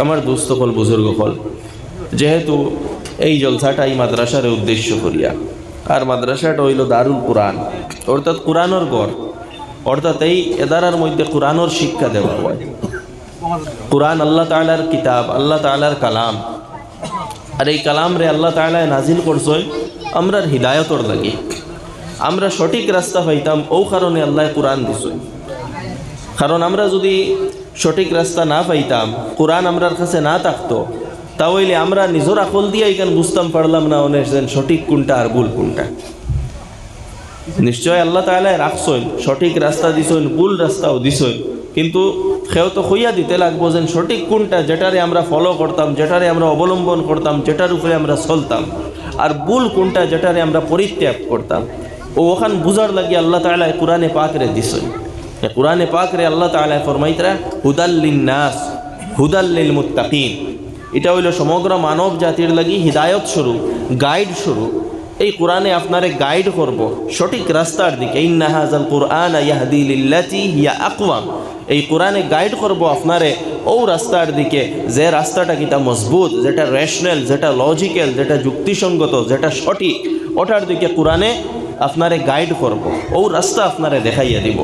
আমার দুস্থ হল বুজুর্গ হল যেহেতু এই জলসাটা এই মাদ্রাসার উদ্দেশ্য করিয়া। আর মাদ্রাসাটা হইল দারুল কোরআন। অর্থাৎ কোরআনর গড়। অর্থাৎ এই এদারার মধ্যে কোরআনর শিক্ষা দেওয়া হয়। কোরআন আল্লাহ তালার কিতাব, আল্লাহ তালার কালাম। আর এই কালাম রে আল্লাহ তালায় নাজিল করছই আমরার হিদায়তর লাগি। আমরা সঠিক রাস্তা পাইতাম ও কারণে আল্লাহ কোরআন দিছই কারণ আমরা যদি সঠিক রাস্তা না পাইতাম, কোরআন আমরার কাছে না থাকতো, তাহলে আমরা নিজের আকল দিয়ে এখান বুঝতাম, পারলাম না অনেক যেন সঠিক কোনটা আর ভুল কোনটা। নিশ্চয় আল্লাহ তালায় রাখছইন সঠিক রাস্তা দিছইন ভুল রাস্তাও দিছইন কিন্তু সেও তো হইয়া দিতে লাগবো যেন সঠিক কোনটা যেটারে আমরা ফলো করতাম, যেটারে আমরা অবলম্বন করতাম, যেটার উপরে আমরা চলতাম, আর ভুল কোনটা যেটারে আমরা পরিত্যাগ করতাম। ও ওখান বুঝার লাগি আল্লাহ তালা কোরআনে পাকরে দিছইন কোরআনে পাকরে আল্লাহ তালা ফরমাইতরা হুদাল্লিন নাস হুদাল্লিল মুত্তাকিন এটা হইল সমগ্র মানব জাতির লাগি হিদায়ত স্বরূপ গাইড স্বরূপ। এই কোরআনে আপনারে গাইড করব সঠিক রাস্তার দিকে। ইন্নাহাজাল কোরআন ইয়াহদি লিল্লাতি হিয়া আকওয়াম। এই কোরআনে গাইড করব আপনারে ও রাস্তার দিকে, যে রাস্তাটা কিটা মজবুত, যেটা রেশনাল যেটা লজিক্যাল যেটা যুক্তিসঙ্গত, যেটা সঠিক, ওটার দিকে কোরআনে আপনারে গাইড করব। ও রাস্তা আপনারে দেখাইয়া দিব।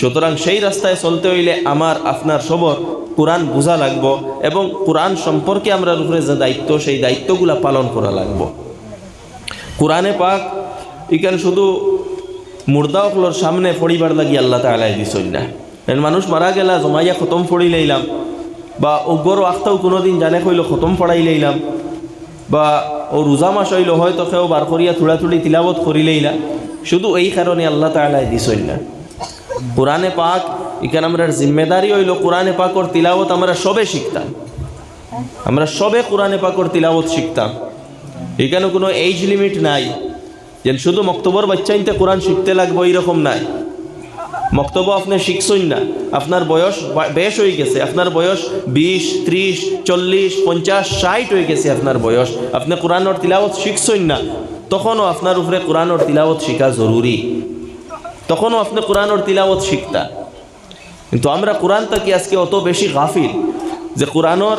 সুতরাং সেই রাস্তায় চলতে হইলে আমার, আপনার সবর কোরআন বোঝা লাগবো এবং কোরআন সম্পর্কে আমরা উপরে যে দায়িত্ব, সেই দায়িত্বগুলা পালন করা লাগবো। কোরআনে পাক ইখানে শুধু মুর্দা অকলোর সামনে পড়িবার লাগি আল্লাহ তালাই দিছই না। মানুষ মারা গেলা, জমাইয়া খতম ফড়ি লইলাম, বা অগ্গরও আখতাও কোনোদিন জানে কইল খতম ফড়াই লইলাম, বা ও রোজা মাস হইল হয়তো কেউ বার করিয়া থুড়া থুড়ি তিলাবত করি লইলা। শুধু এই কারণে আল্লাহ তালাই দিছই না। কোরআনে পাক, এখানে আমরা জিম্মেদারি হইল কোরআনে পাকর তিলাবত আমরা সবে শিখতাম। আমরা সবে কোরআনে পাকর তিলাবত শিখতাম। এখানে কোনো এইজ লিমিট নাই। যেন শুধু মক্তবর বাচ্চাইতে কোরআন শিখতে লাগবে এইরকম নাই। মক্তব্য আপনি শিখছই না। আপনার বয়স বেশ হয়ে গেছে। আপনার বয়স বিশ, ত্রিশ, চল্লিশ, পঞ্চাশ, ষাট হয়ে গেছে আপনার বয়স। আপনি কোরআনর তিলাবত শিখছই না। তখনও আপনার উপরে কোরআনর তিলাবত শিখা জরুরি। তখনও আপনি কোরআনর তিলাবত শিখতা। কিন্তু আমরা কোরআন থাকি আজকে অত বেশি গাফিল? যে কোরআনর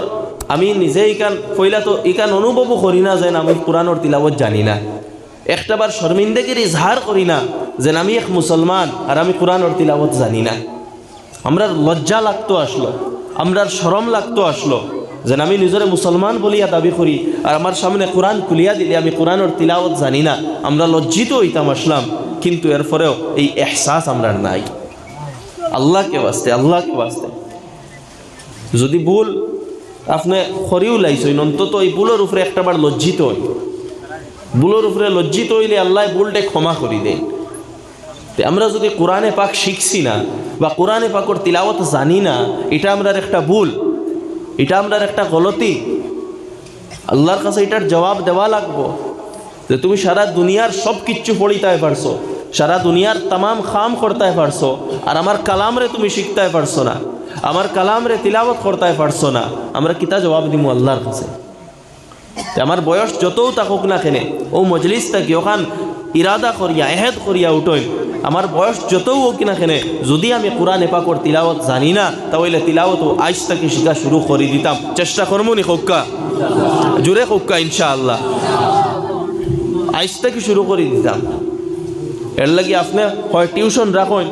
আমি নিজে ইকান পইলা তো ইকান অনুভবও করি না যেন আমি কোরআনর তিলাবত জানি না। একটাবার শর্মিন্দেগির ইজহার করি না যেন আমি এক মুসলমান আর আমি কোরআনর তিলাবত জানি না। আমরা লজ্জা লাগতো আসলো, আমরার শরম লাগতো আসলো যেন আমি নিজরে মুসলমান বলিয়া দাবি করি আর আমার সামনে কোরআন খুলিয়া দিলে আমি কোরআনর তিলাওয়াত জানি না। আমরা লজ্জিত হইতাম আসলাম। কিন্তু এরপরেও এই এহসাস আমরা নাই। আল্লাহকে বাঁচতে আল্লাহকে বাঁচতে। যদি ভুল আপনি খরিও লাইছেন, অন্তত এই ভুলের উপরে একটাবার লজ্জিত হই ভুলের উপরে লজ্জিত হইলে আল্লাহ ভুলটা ক্ষমা করি দেন। আমরা যদি কোরআনে পাক শিখছি না বা কোরআনে পাকর তিলাওয়াত জানি না, এটা আমরার একটা ভুল, এটা আমরার একটা গলতি। আল্লাহর কাছে এটার জবাব দেওয়া লাগবো। যে তুমি সারা দুনিয়ার সব কিচ্ছু পড়িতে পারছ। সারা দুনিয়ার তামাম খাম করতে পারছ আর আমার কালামরে তুমি শিখতে পারছ না। আমার কালামরে তিলাবত করতে পারছ না। আমরা কিতা জবাব দিব আল্লাহর কাছে? আমার বয়স যতও থাকুক না কেনে, ও মজলিস থাকি, ওখান ইরাদা করিয়া, এহেদ করিয়া উঠই আমার বয়স যতও হোক না কেনে, যদি আমি কোরআন এপাকর তিলাওয়াত জানি না, তাহলে তিলাওয়াত আইস থেকে শিখা শুরু করে দিতাম। চেষ্টা করব নি খোক্কা জুড়ে খোক্কা ইনশাআল্লাহ। আইস থেকে শুরু করে দিতাম। এর লাগি আপনি হয় টিউশন রাখুন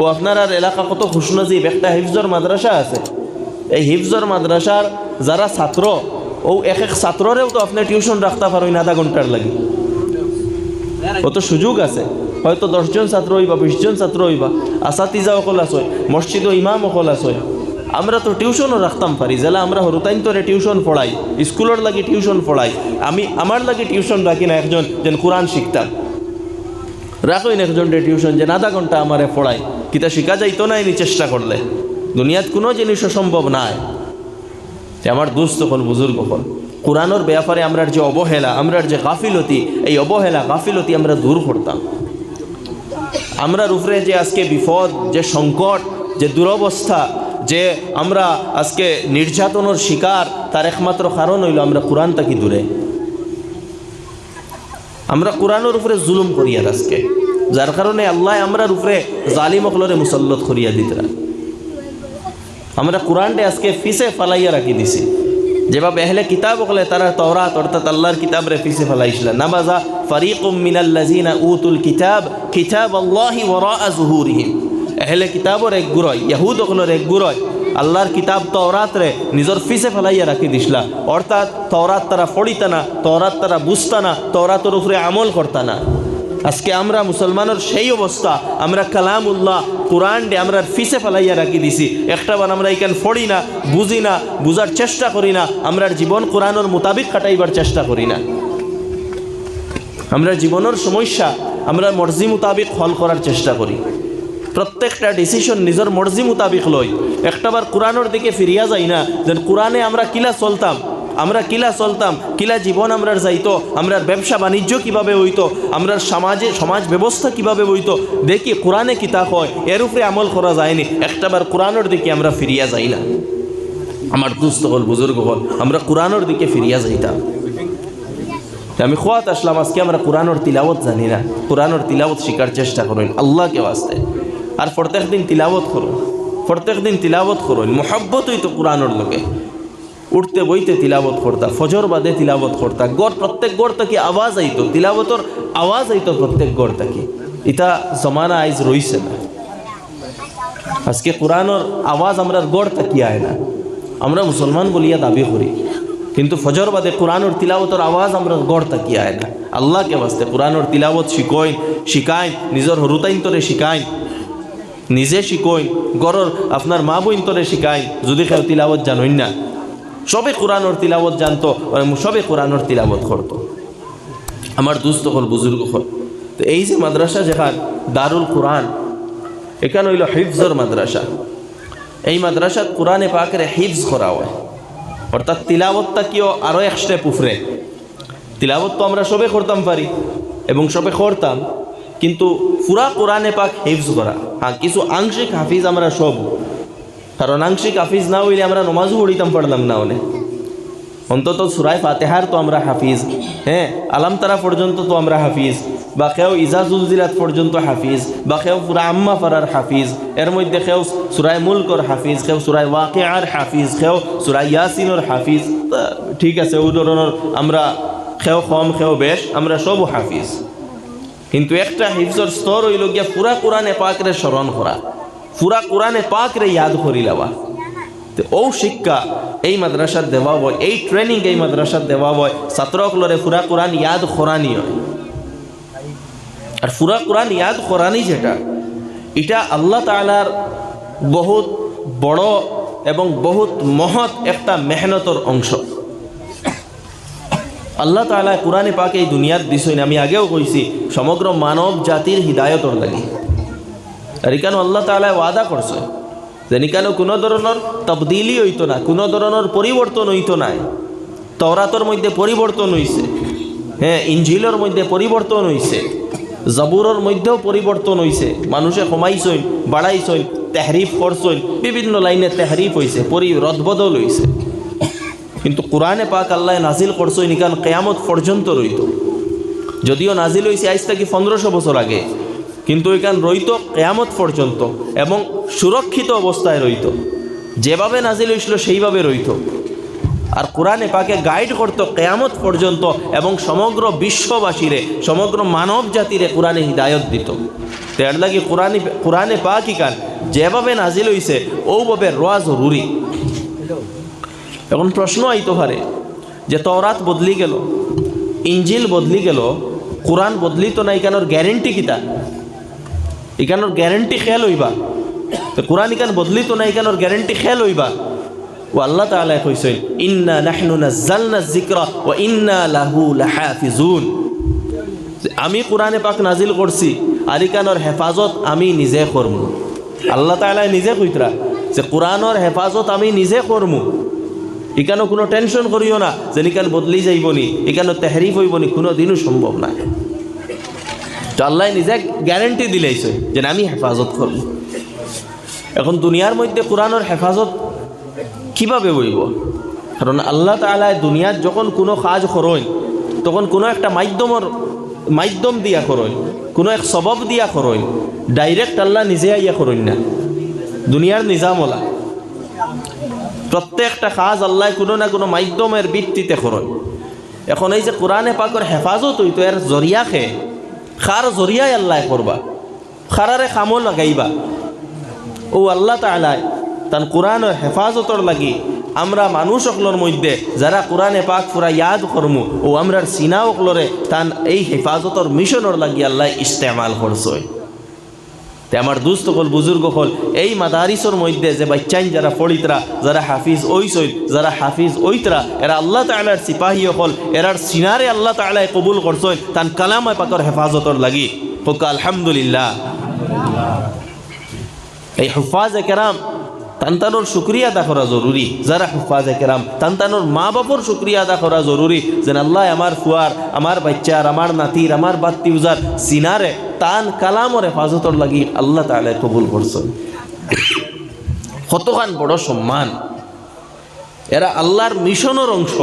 ও আপনার আর এলাকা কত খুশনজিব, একটা হিফজর মাদ্রাসা আছে। এই হিফজর মাদ্রাসার যারা ছাত্র, ও এক এক ছাত্ররেও তো আপনি টিউশন রাখতে পারেন আধা ঘণ্টার লাগি। কত সুযোগ আছে। হয়তো দশজন ছাত্র হইবা, বিশজন ছাত্র হইবা আসাতিজা অকল আছে মসজিদ ইমাম অকল আছে। আমরা তো টিউশনও রাখতাম পারি, জেলা আমরা হরুতাইন তোরে টিউশন পড়াই, স্কুলের লাগি টিউশন পড়াই। আমি, আমার লাগি টিউশন রাখি না একজন যেন কোরআন শিখতাম। রাখইন একজন টিউশন যে আধা ঘণ্টা আমারে পড়াই কিতা শিখা যাইতো না এনি চেষ্টা করলে। দুনিয়াত কোনো জিনিস সম্ভব যে আমার দুস্থ হল বুজুর্গ হল কোরআনোর ব্যাপারে আমরার যে অবহেলা, আমরার যে গাফিলতি, এই অবহেলা, গাফিলতি আমরা দূর করতাম। আমরার উপরে যে আজকে বিপদ, যে সংকট, যে দুরবস্থা, যে আমরা আজকে নির্যাতনের শিকার, তার একমাত্র কারণ হইল আমরা কোরআন তাকি দূরে। আমরা কোরআনের উপরে জুলুম করিয়া আজকে। যার কারণে আল্লাহ আমরার উপরে জালিম অকলরে মুসল্লত করিয়া দিতরা আমরা কোরআনটা আজকে ফিসে ফালাইয়া রাখি দিছি। যেভাবে এহলে কিতাব হলে তারা তওরাত অর্থাৎ আল্লাহর কিতাব রে ফিসে ফেলাইছিল। নামাজা ফারিকুম মিনাল্লাজিনা উতুল কিতাব কিতাব আল্লাহি ওয়ারা জুহুরিহিম। এহলে কিতাবর এক গুরয়, ইয়াহুদ হকলর এক গুরয় আল্লাহর কিতাব তওরাত রে নিজের ফিসে ফেলাইয়া রাখি দিসলা। অর্থাৎ তওরাত তারা ফড়িতা না, তওরাত তারা বুঝতা না, তওরাতের উপরে আমল করতা না। আজকে আমরা মুসলমানের সেই অবস্থা, আমরা কালামুল্লাহ, কোরআন ডে আমরা ফিসে ফেলাইয়া রাখি দিছি। একটা বার আমরা এখান ফড়ি না, বুঝি না, বুঝার চেষ্টা করি না, আমরা জীবন কোরআনের মোতাবিক কাটাইবার চেষ্টা করি না। আমরা জীবনের সমস্যা, আমরা মর্জি মোতাবিক হল করার চেষ্টা করি। প্রত্যেকটা ডিসিশন নিজের মর্জি মোতাবিক লই একটাবার কোরআনের দিকে ফিরিয়া যাই না যে কোরআনে আমরা কিলা চলতাম, আমরা কিলা চলতাম, কিলা জীবন আমরা যাইতো, আমরার ব্যবসা বাণিজ্য কীভাবে হইতো, আমরার সমাজে সমাজ ব্যবস্থা কীভাবে হইতো, দেখি কোরআনে কিতাব হয়, এর উপরে আমল করা যায়নি, একটাবার কোরআনের দিকে আমরা ফিরিয়া যাই না। আমার দুস্থ হল, বুজুর্গ হল, আমরা কোরআনের দিকে ফিরিয়া যাইতাম। আমি খোয়াত আসলাম, আজকে আমরা কোরআনের তিলাবত জানি না, কোরআনের তিলাবত শিকার চেষ্টা করুন, আল্লাহকে বাঁচতে আর প্রত্যেক দিন তিলাবত করুন প্রত্যেক দিন তিলাবত করুন মোহাব্বত হইতো কোরআনের লোকে। উঠতে, বইতে তিলাবত করতা, ফজর বাদে তিলাবত করতা। গড়, প্রত্যেক গড় থেকে আওয়াজ আইতো তিলাবতর আওয়াজ আইতো প্রত্যেক গড় থেকে। ইটা জমানা আইজ রইছে না। আজকে কোরআনের আওয়াজ আমরা গড় তাকি আয় না। আমরা মুসলমান বলিয়া দাবি করি। কিন্তু ফজর বাদে কোরআনের তিলাবতর আওয়াজ আমরা গড় তাকি আয় না। আল্লাহকে বাঁচতে কোরআনের তিলাবত শিকইন, শিকাইন, নিজের হরুতাইন্তরে শিকাইন। নিজে শিকইন গড়র আপনার মা বইন্তরে শিকাইন যদি কেউ তিলাবত জানইন না? সবে কোরআনের তিলাবত জানতো সবে কোরআনের তিলাবত করতো। আমার দুস্থ হল, বুজুর্গ হল। তো এই যে মাদ্রাসা যেখান, দারুল কোরআন, এখানে হইল হিফজর মাদ্রাসা। এই মাদ্রাসাত কোরআনে পাকের হিফজ করা হয়। অর্থাৎ তিলাবতটা কিও আরও এক স্টেপ উফরে। তিলাবত তো আমরা সবে করতাম পারি, এবং সবে করতাম। কিন্তু পুরা কোরআনে পাক হিফজ করা। হ্যাঁ কিছু আংশিক হাফিজ আমরা সব। কারণ আংশিক হাফিজ না হইলে আমরা নমাজও পড়িতাম পারলাম না অনেক। অন্তত সুরায় ফাতেহার তো আমরা হাফিজ। হ্যাঁ আলামতারা পর্যন্ত তো আমরা হাফিজ। বা কেউ ইজাজুল জিলাত পর্যন্ত হাফিজ। বা কেউ পুরা আম্মা ফারার হাফিজ। এর মধ্যে কেউ সুরায় মুলকর হাফিজ, কেউ সুরায় ওয়াকে আর হাফিজ, কেউ সুরায় ইয়াসিনর হাফিজ। ঠিক আছে ওই ধরনের আমরা খেও কম খেও বেশ, আমরা সব হাফিজ। কিন্তু একটা হিফজর স্তর হইল গিয়া পুরা কোরআনে পাকরে স্মরণ করা। পুরা কোরআনে পাকরে ইয়াদ করি লওয়া। ও শিক্ষা, এই মাদ্রাসাত দেওয়া হয়, এই ট্রেনিং এই মাদ্রাসাত দেওয়া হয় ছাত্রসকলরে পুরা কোরআন ইয়াদ খরানি হয়। আর পুরা কোরআন ইয়াদ খরানি যেটা, এটা আল্লাহ তালার বহুত বড় এবং বহুত মহৎ একটা মেহনতর অংশ। আল্লাহ তালা কোরআনে পাকে এই দুনিয়ার দিছই আমি আগেও কইছি, সমগ্র মানব জাতির হৃদায়তর লাগি আর এখানে আল্লাহ তালা ওয়াদা করছে যে নিকানো কোনো ধরনের তবদিলি হইতো না, কোনো ধরনের পরিবর্তন হইতো নাই তরাতর মধ্যে পরিবর্তন হইছে হ্যাঁ ইঞ্জিলের মধ্যে পরিবর্তন হইছে, জবুরের মধ্যেও পরিবর্তন হইছে। মানুষে কমাইছইন বাড়াইছইন তেহরিফ করছইন বিভিন্ন লাইনে তেহরিফ হইছে, পরি, রদবদল হইছে। কিন্তু কোরআনে পাক আল্লাহ নাজিল করছই নিকান কেয়ামত পর্যন্ত রইত। যদিও নাজিল হয়েছে আজ থেকে পনেরোশো বছর আগে, কিন্তু এখান রইত কেয়ামত পর্যন্ত এবং সুরক্ষিত অবস্থায় রইত। যেভাবে নাজিল হয়েছিল সেইভাবে রইত। আর কোরআনে পাকে গাইড করতো কেয়ামত পর্যন্ত এবং সমগ্র বিশ্ববাসীরে, সমগ্র মানব জাতিরে কোরআনে হৃদায়ত দিত। তো এর লাগে কোরআনে কোরআনে পাকি কান যেভাবে নাজিল হয়েছে ওভাবে রোয়া জরুরি। এখন প্রশ্ন আইতো পারে যে তওরাত বদলি গেল ইঞ্জিল বদলি গেল, কোরআন বদলি তো না এখানোর গ্যারেন্টি কিতা এখানোর গ্যারেন্টি খেয়াল হইবা। তো কোরআন ইকান বদলি তো না এখানোর গ্যারেন্টি খেয়াল হইবা। ও আল্লাহ তাআলা কইছেন ইন্না নাহনু নাযালনা যিকরা ওয়া ইন্না লাহু লাহাফিজুন। আমি কোরআনে পাক নাজিল করছি, আর ইকানোর হেফাজত আমি নিজে করমু। আল্লাহ তাআলা নিজে কইতরা যে কোরআনের হেফাজত আমি নিজে করমু। এখানে কোনো টেনশন করিও না যে নিকান বদলি যাইবনি এখানে তেহরিফ হইবনি কোনো দিনও সম্ভব না। তো আল্লাহ নিজে গ্যারেন্টি দিলেইছে যে আমি হেফাজত করব। এখন দুনিয়ার মধ্যে কোরআনের হেফাজত কীভাবে বইব কারণ আল্লাহ তালা দুনিয়ার যখন কোনো কাজ করইন তখন কোনো একটা মাধ্যমর, মাধ্যম দিয়া করইন কোনো এক সবব দিয়া করইন ডাইরেক্ট আল্লাহ নিজে আইয়া করইন না। দুনিয়ার নিজামলা প্রত্যেকটা কাজ আল্লাহ কোনো না কোনো মাধ্যমের ভিত্তিতে করেন। এখন এই যে কোরআনে পাকর হেফাজত হইতো, এর জরিয়া খে খার জরিয়ায় আল্লাহ করবা, খারারে খামো লাগাইবা। ও আল্লাহ তালায় তান কোরআনের হেফাজতর লাগি আমরা মানুষ অকলর মধ্যে যারা কোরআনে পাক পুরা ইয়াদ করমু, ও আমরার সিনা অকলরে তান এই হেফাজতর মিশনের লাগি আল্লাহ ইস্তেমাল করছয় তে আমার দুস্থ হল, বুজুর্গ হল, এই মাদারিসর মধ্যে যে বাচ্চাইন যারা ফড়িতরা যারা হাফিজ ওই ওইসই যারা হাফিজ ওইতরা এরা আল্লাহ তালার সিপাহী হল, এরার সিনারে আল্লাহ তালায় কবুল করছেন, তান কালামায় পাকর হেফাজতর লাগি। হোক, আলহামদুলিল্লাহ। এই হুফাজ কেরাম তান্তানোর শুক্রিয়া আদা করা জরুরি। যারা হুফাজে কেরাম, তান্তানোর মা বাপর শুক্রিয়া আদা করা জরুরি। যেন আল্লাহ আমার ফুয়ার, আমার বাচ্চার, আমার নাতির, আমার বাত্তি উজার সিনারে, তান কালামর হেফাজতর লাগি আল্লাহ তাহলে কবুল করছেন কতখান বড় সম্মান। এরা আল্লাহর মিশনের অংশ।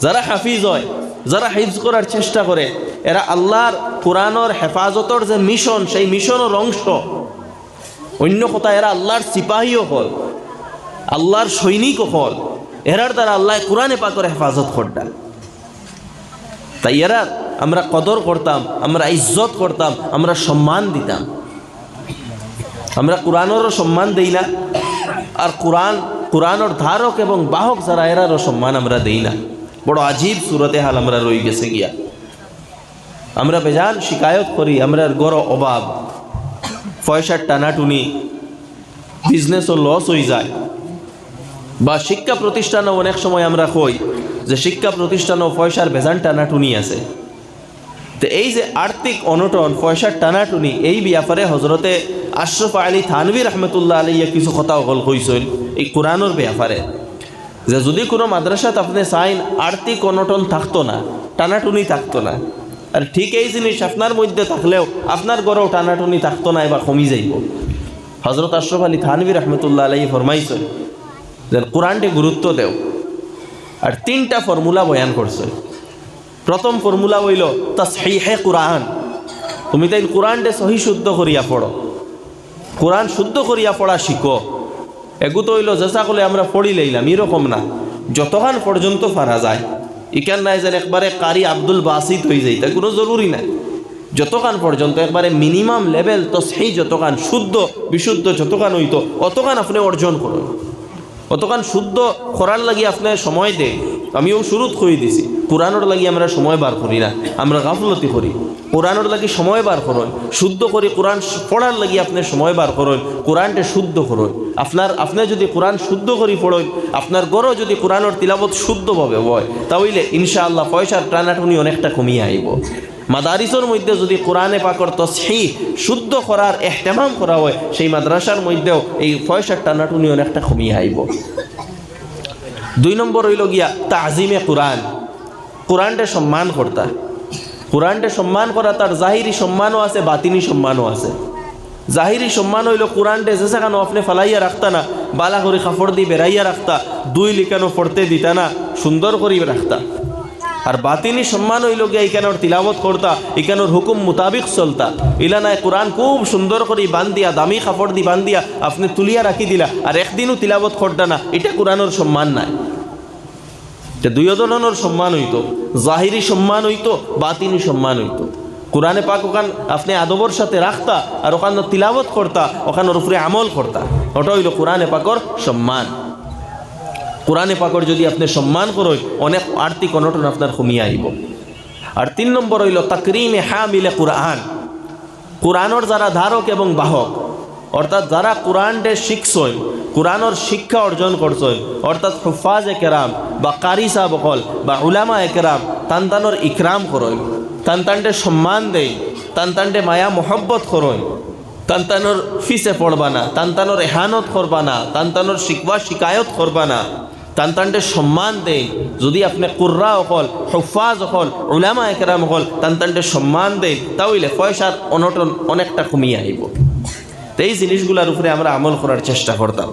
যারা হাফিজ হয়, যারা হিফজ করার চেষ্টা করে, এরা আল্লাহর কোরআনের হেফাজতর যে মিশন, সেই মিশনের অংশ। অন্য কথা এরা আল্লাহর সিপাহীও হল, আল্লাহর সৈনিকও হল। এরার দ্বারা আল্লাহ কোরআনে পাকর হেফাজত করতাম তাই এরা আমরা কদর করতাম, আমরা ইজ্জত করতাম, আমরা সম্মান দিতাম। আমরা কোরআনেরও সম্মান দেই না, আর কোরআন, কোরআনের ধারক এবং বাহক যারা, এরারও সম্মান আমরা দেই না। বড় আজীব সুরতে হাল আমরা রই গেছে গিয়া। আমরা বেজান শিকায়ত করি, আমরার গড় অভাব। পয়সার টানাটুনি বিজনেসও লস হয়ে যায়। বা শিক্ষা প্রতিষ্ঠানও অনেক সময় আমরা কই যে শিক্ষা প্রতিষ্ঠানও পয়সার ভেজান টানাটুনি আছে। তো এই যে আর্থিক অনটন, পয়সার টানাটুনি, এই ব্যাপারে হজরতে আশরফ আলী থানভি রহমতুল্লাহ আলিয়া কিছু কথা অকল কইসইল এই কোরআনের ব্যাপারে। যে যদি কোনো মাদ্রাসাত আপনি চাইন, আর্থিক অনটন থাকতো না, টানাটুনি থাকতো না। আর ঠিক এই জিনিস আপনার মধ্যে থাকলেও আপনার গড়েও টানাটুনি থাকতো না, এবার কমি যাইব। হজরত আশরফ আলী থানভি রহমতুল্লাহ আলাই ফরমাইছেন যে কোরআনটি গুরুত্ব দেও। আর তিনটা ফর্মুলা বয়ান করছে। প্রথম ফর্মুলা হইল তাসহিহে কোরআন। তুমি তাই কোরআনটে সহি শুদ্ধ করিয়া পড়ো। কোরআন শুদ্ধ করিয়া পড়া শিখো। এগুতো হইল যেসা করলে আমরা পড়ি লইলাম এরকম না। যতক্ষণ পর্যন্ত ফারা যায়। ইকান নাই যেন একবারে কারি আব্দুল বাসিত হয়ে যাই তাই কোনো জরুরি নাই। যতক্ষণ পর্যন্ত একবারে মিনিমাম লেভেল তো সেই যতক্ষণ শুদ্ধ, বিশুদ্ধ যতক্ষণ হইতো অতক্ষণ আপনি অর্জন করুন। অতক্ষণ শুদ্ধ করার লাগি আপনি সময় দে আমিও শুরুত কই দিছি। কোরআনোর লাগি আমরা সময় বার করি না। আমরা গাফলতি করি। কোরআনোর লাগি সময় বার করুন। শুদ্ধ করে কোরআন পড়ার লাগি আপনি সময় বার করুন। কোরআনটা শুদ্ধ করুন। আপনার, আপনি যদি কোরআন শুদ্ধ করি পড়েন, আপনার গড়ও যদি কোরআনের তিলাবত শুদ্ধভাবে হয়, তাহলে ইনশাআল্লাহ পয়সার টানাটুনি অনেকটা কমিয়ে আইব। মাদারিসের মধ্যে যদি কোরআনে পাকর তসহি শুদ্ধ করার এহতেমাম করা হয়, সেই মাদ্রাসার মধ্যেও এই পয়সার টানাটুনি অনেকটা কমিয়ে আইব। দুই নম্বর হইল গিয়া তাজিমে কোরআন। কোরআনটা সম্মান করতা। কোরআনটা সম্মান করা, তার জাহিরি সম্মানও আছে, বাতিনি সম্মানও আছে। জাহিরি সম্মান হইল কোরআনটা যে সেখানে আপনি ফালাইয়া রাখতা না, বালা করে খাফড় দিয়ে বেড়াইয়া রাখতা, দুই লিখানো পড়তে দিতা না, সুন্দর করে রাখতা। আর বাতিনি সম্মান হইল গিয়া ইকানোর তিলাবত করতা ইকানোর হুকুম মোতাবিক চলতা। ইলানায় কোরআন খুব সুন্দর করে বান্ধিয়া, দামি কাপড় দি বান্ধিয়া আপনি তুলিয়া রাখি দিলা, আর একদিনও তিলাবত করতা না, এটা কোরআনের সম্মান নাই। দুই ধরনের সম্মান হইতো, জাহিরি সম্মান হইতো, বাতিনি সম্মান হইতো। কোরআনে পাক ওখান আপনি আদবর সাথে রাখতা, আর ওখানে তিলাবত করতা, ওখানের উপরে আমল করতা। ওটা হইল কোরআনে পাকর সম্মান। কোরআনে পাকর যদি আপনি সম্মান করেন, অনেক আর্থিক অনটন আপনার কমিয়ে আইব। আর তিন নম্বর হইল তাকরিমে হামিলে কোরআন। কোরআনের যারা ধারক এবং বাহক, অর্থাৎ যারা কোরআনটে শিখছই কোরআনের শিক্ষা অর্জন করছই অর্থাৎ হুফাজ কেরাম বা কারি সাহ বকল বা উলামা একরাম তানতানোর ইকরাম করই তানতানটে সম্মান দেই তানতানটে মায়া মোহব্বত করই তানতানোর ফিসে পড়বা না, তানতানোর এহানত করবা না, তানতানোর শিকবা শিকায়ত করবা না। তানতানটে সম্মান দেন যদি আপনি কুর্রা অকল হুফাজ অকল উলামা একরাম অকল তানতানটে সম্মান দেন তাহলে পয়সার অনটন অনেকটা কমিয়ে আইব। এই জিনিসগুলোর উপরে আমরা আমল করার চেষ্টা করতাম।